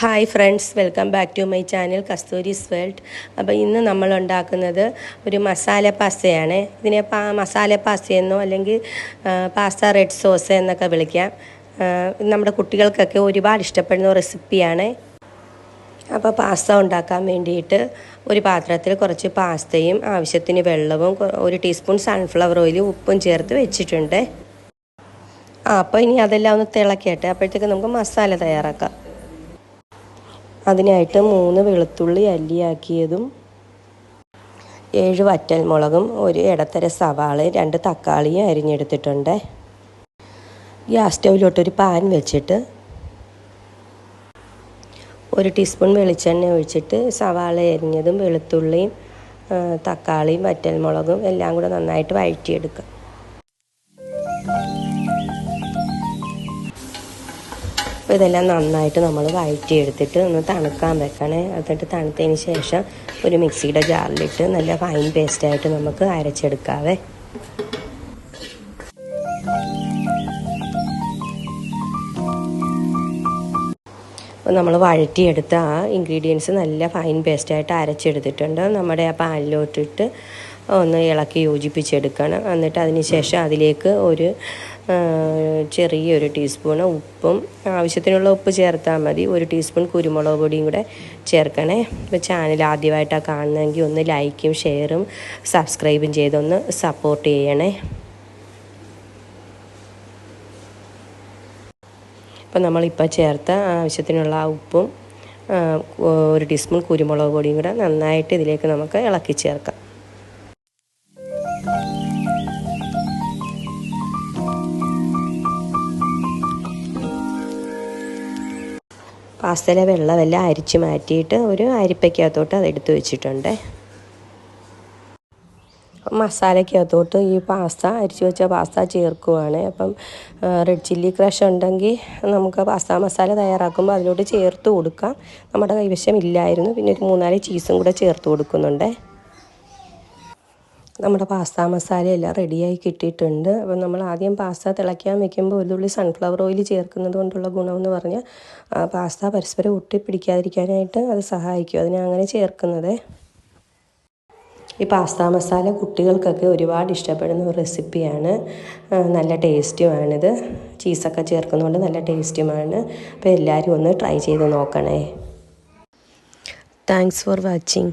Hi friends welcome back to my channel Kasthuri's world അപ്പോൾ ഇന്ന് നമ്മൾ ഉണ്ടാക്കുന്നത് ഒരു മസാല പാസ്തയാണ് ഇതിനെ പാ മസാല പാസ്തയെന്നോ അല്ലെങ്കിൽ പാസ്ത റെഡ് സോസ് എന്നൊക്കെ വിളിക്കാം. നമ്മുടെ കുട്ടികൾക്കൊക്കെ ഒരുപാട് ഇഷ്ടപ്പെടുന്ന റെസിപ്പിയാണ് അപ്പോൾ പാസ്ത ഉണ്ടാക്കാൻ വേണ്ടിയിട്ട് ഒരു പാത്രത്തിൽ കുറച്ച് പാസ്തയും ആവശ്യത്തിന് വെള്ളവും ഒരു ടീസ്പൂൺ സൺഫ്ലവർ ഓയിലും ഉപ്പും ചേർത്ത് വെച്ചിട്ടുണ്ട്. ആ അപ്പോൾ ഇനി അതെല്ലാം ഒന്ന് തിളക്കട്ടെ. അപ്പോഴത്തേക്ക് നമുക്ക് മസാല തയ്യാറാക്കാം. അതിനായിട്ട് മൂന്ന് വെളുത്തുള്ളി അല്ലിയാക്കിയതും ഏഴ് വറ്റൽമുളകും ഒരു ഇടത്തര സവാള രണ്ട് തക്കാളിയും അരിഞ്ഞെടുത്തിട്ടുണ്ട്. ഗ്യാസ് സ്റ്റൗവിലോട്ടൊരു പാൻ വെച്ചിട്ട് ഒരു ടീസ്പൂൺ വെളിച്ചെണ്ണ ഒഴിച്ചിട്ട് സവാള അരിഞ്ഞതും വെളുത്തുള്ളിയും തക്കാളിയും വറ്റൽമുളകും എല്ലാം കൂടെ നന്നായിട്ട് വഴറ്റിയെടുക്കുക. അപ്പോൾ ഇതെല്ലാം നന്നായിട്ട് നമ്മൾ വഴറ്റിയെടുത്തിട്ട് ഒന്ന് തണുക്കാൻ വെക്കണേ. എന്നിട്ട് തണുത്തതിന് ശേഷം ഒരു മിക്സിയുടെ ജാറിലിട്ട് നല്ല ഫൈൻ പേസ്റ്റായിട്ട് നമുക്ക് അരച്ചെടുക്കാവേ. അപ്പോൾ നമ്മൾ വഴറ്റിയെടുത്ത ആ ഇൻഗ്രീഡിയൻസ് നല്ല ഫൈൻ പേസ്റ്റായിട്ട് അരച്ചെടുത്തിട്ടുണ്ട്. നമ്മുടെ ആ പാനിലോട്ടിട്ട് ഒന്ന് ഇളക്കി യോജിപ്പിച്ചെടുക്കണം. എന്നിട്ട് അതിന് ശേഷം അതിലേക്ക് ഒരു ചെറിയൊരു ടീസ്പൂൺ ഉപ്പും ആവശ്യത്തിനുള്ള ഉപ്പ് ചേർത്താൽ മതി. ഒരു ടീസ്പൂൺ കുരുമുളക് പൊടിയും കൂടെ ചേർക്കണേ. ഇപ്പോൾ ചാനൽ ആദ്യമായിട്ടാണ് കാണുന്നതെങ്കിൽ ഒന്ന് ലൈക്കും ഷെയറും സബ്സ്ക്രൈബും ചെയ്തൊന്ന് സപ്പോർട്ട് ചെയ്യണേ. അപ്പോൾ നമ്മളിപ്പോൾ ചേർത്ത ആവശ്യത്തിനുള്ള ആ ഉപ്പും ഒരു ടീസ്പൂൺ കുരുമുളക് പൊടിയും കൂടെ നന്നായിട്ട് ഇതിലേക്ക് നമുക്ക് ഇളക്കി ചേർക്കാം. പാസ്തയിലെ വെള്ളമെല്ലാം അരിച്ച് മാറ്റിയിട്ട് ഒരു അരിപ്പയ്ക്കകത്തോട്ട് അതെടുത്ത് വെച്ചിട്ടുണ്ട്. മസാലയ്ക്കകത്തോട്ട് ഈ പാസ്ത അരിച്ചു വെച്ച പാസ്ത ചേർക്കുവാണ്. അപ്പം റെഡ് ചില്ലി ക്രഷ് ഉണ്ടെങ്കിൽ നമുക്ക് പാസ്ത മസാല തയ്യാറാക്കുമ്പോൾ അതിലോട്ട് ചേർത്ത് കൊടുക്കാം. നമ്മുടെ കൈവശം ഇല്ലായിരുന്നു. പിന്നെ ഒരു മൂന്നാൽ ചീസും കൂടെ ചേർത്ത് കൊടുക്കുന്നുണ്ട്. നമ്മുടെ പാസ്ത മസാല എല്ലാം റെഡിയായി കിട്ടിയിട്ടുണ്ട്. അപ്പം നമ്മൾ ആദ്യം പാസ്ത തിളയ്ക്കാൻ വെക്കുമ്പോൾ ഒരു തുള്ളി സൺഫ്ലവർ ഓയിൽ ചേർക്കുന്നത് കൊണ്ടുള്ള ഗുണമെന്ന് പറഞ്ഞാൽ പാസ്ത പരസ്പരം ഒട്ടിപ്പിടിക്കാതിരിക്കാനായിട്ട് അത് സഹായിക്കും. അതിനെ അങ്ങനെ ചേർക്കുന്നത്. ഈ പാസ്ത മസാല കുട്ടികൾക്കൊക്കെ ഒരുപാട് ഇഷ്ടപ്പെടുന്ന ഒരു റെസിപ്പിയാണ്. നല്ല ടേസ്റ്റുമാണിത്. ചീസൊക്കെ ചേർക്കുന്നതുകൊണ്ട് നല്ല ടേസ്റ്റുമാണ്. അപ്പോൾ എല്ലാവരും ഒന്ന് ട്രൈ ചെയ്ത് നോക്കണേ. Thanks for watching